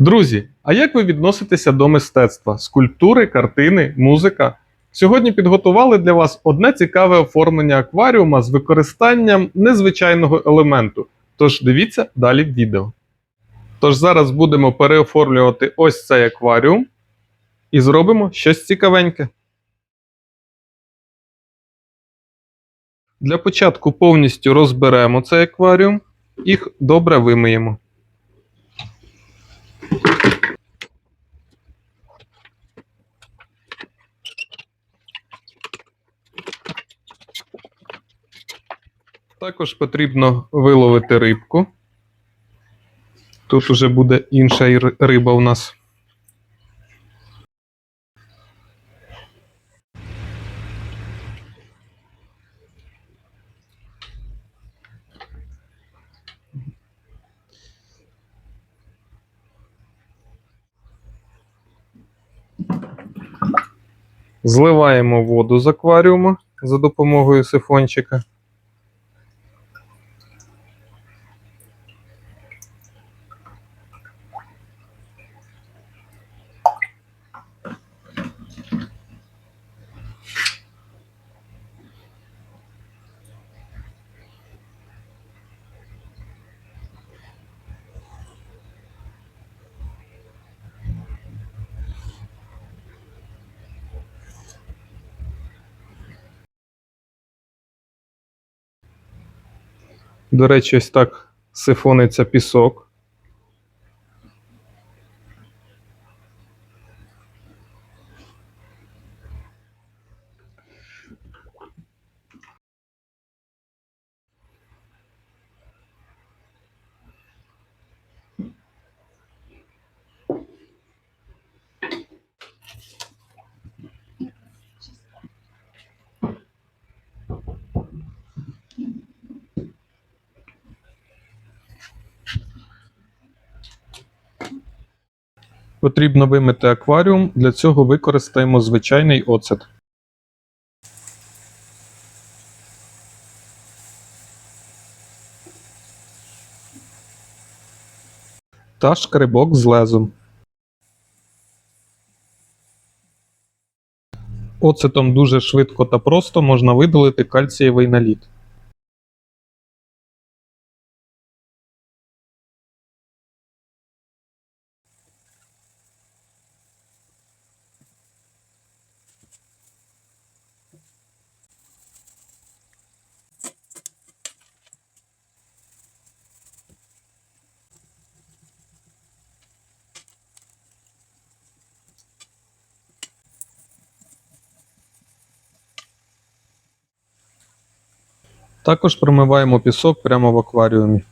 Друзі, а як ви відноситеся до мистецтва? Скульптури, картини, музика? Сьогодні підготували для вас одне цікаве оформлення акваріума з використанням незвичайного елементу. Тож дивіться далі в відео. Тож зараз будемо переоформлювати ось цей акваріум і зробимо щось цікавеньке. Для початку повністю розберемо цей акваріум, їх добре вимиємо. Також потрібно виловити рибку. Тут уже буде інша риба у нас. Зливаємо воду з акваріуму за допомогою сифончика. До речі, ось так сифониться пісок. Потрібно вимити акваріум, для цього використаємо звичайний оцет. Та шкребок з лезом. Оцетом дуже швидко та просто можна видалити кальцієвий наліт. Також промиваємо пісок прямо в акваріумі.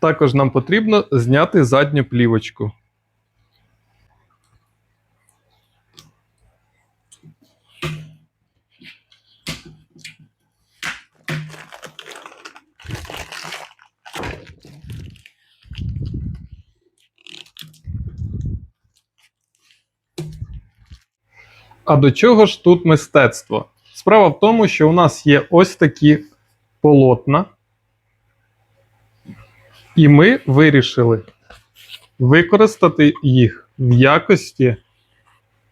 Також нам потрібно зняти задню плівочку. А до чого ж тут мистецтво? Справа в тому, що у нас є ось такі полотна, і ми вирішили використати їх в якості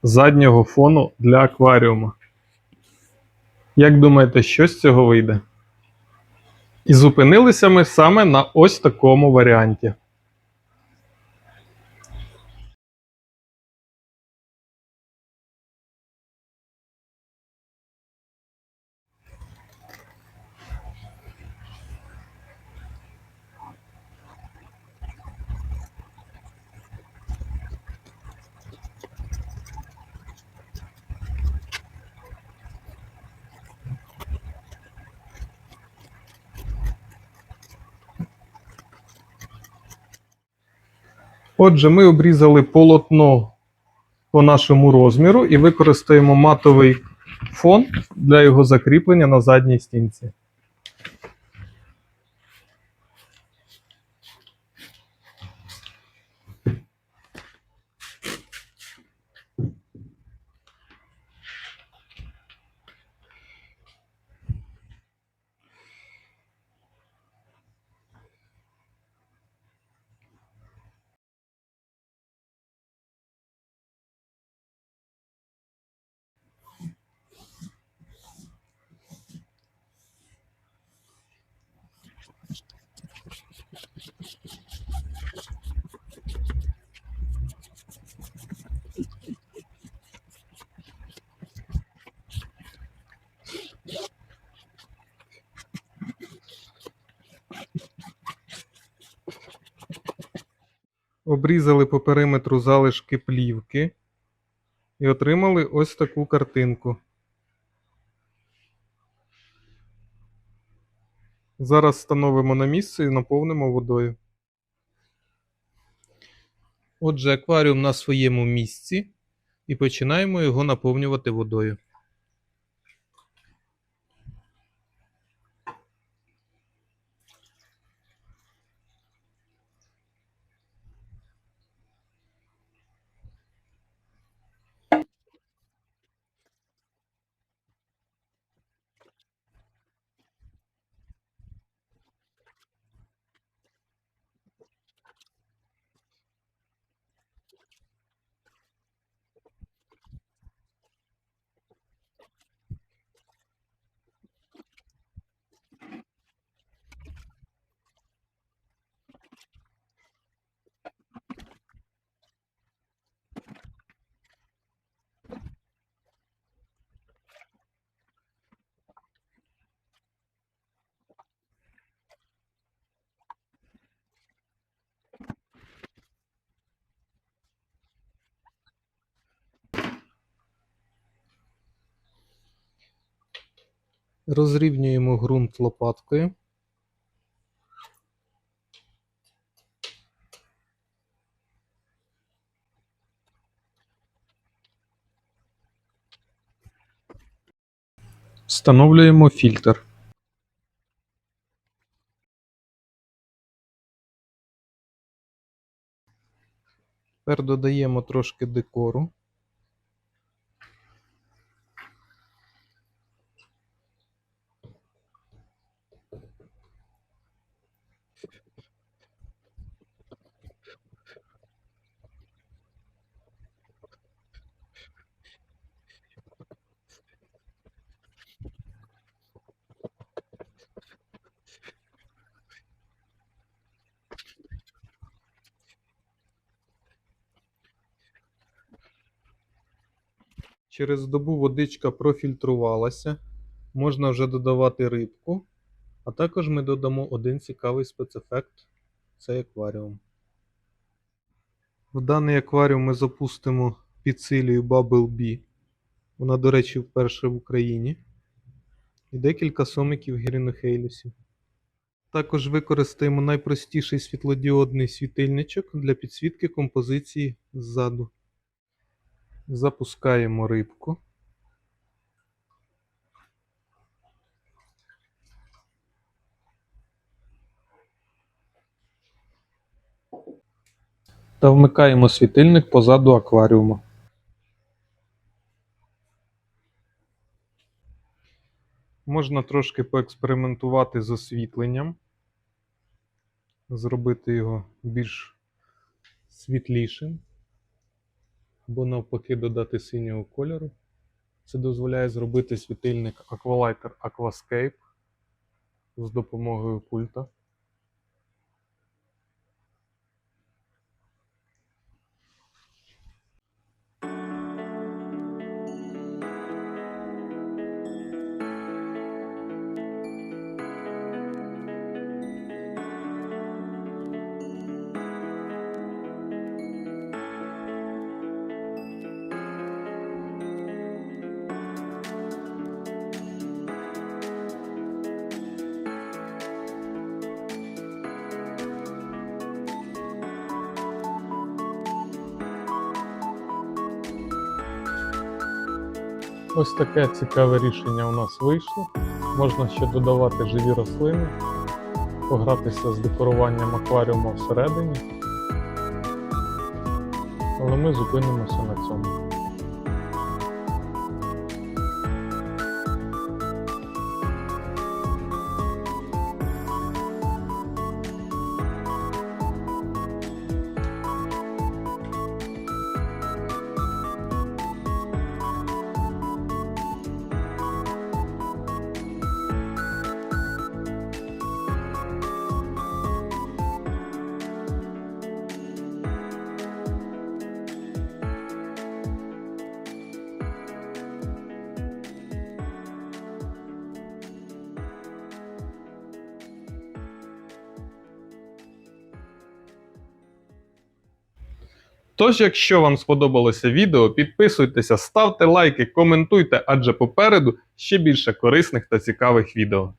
заднього фону для акваріума. Як думаєте, що з цього вийде? І зупинилися ми саме на ось такому варіанті. Отже, ми обрізали полотно по нашому розміру і використаємо матовий фон для його закріплення на задній стінці. Обрізали по периметру залишки плівки і отримали ось таку картинку. Зараз встановимо на місце і наповнимо водою. Отже, акваріум на своєму місці і починаємо його наповнювати водою. Розрівнюємо ґрунт лопаткою. Встановлюємо фільтр. Тепер додаємо трошки декору. Через добу водичка профільтрувалася. Можна вже додавати рибку. А також ми додамо один цікавий спецефект це акваріум. В даний акваріум ми запустимо піцилію Bubble Bee. Вона, до речі, вперше в Україні. І декілька сомиків гірінохейлюсів. Також використаємо найпростіший світлодіодний світильничок для підсвітки композиції ззаду. Запускаємо рибку. Та вмикаємо світильник позаду акваріума. Можна трошки поекспериментувати з освітленням, зробити його більш світлішим, або навпаки додати синього кольору. Це дозволяє зробити світильник Aqualighter Aquascape з допомогою пульта. Ось таке цікаве рішення у нас вийшло. Можна ще додавати живі рослини, погратися з декоруванням акваріуму всередині. Але ми зупинимося на цьому. Тож, якщо вам сподобалося відео, підписуйтеся, ставте лайки, коментуйте, адже попереду ще більше корисних та цікавих відео.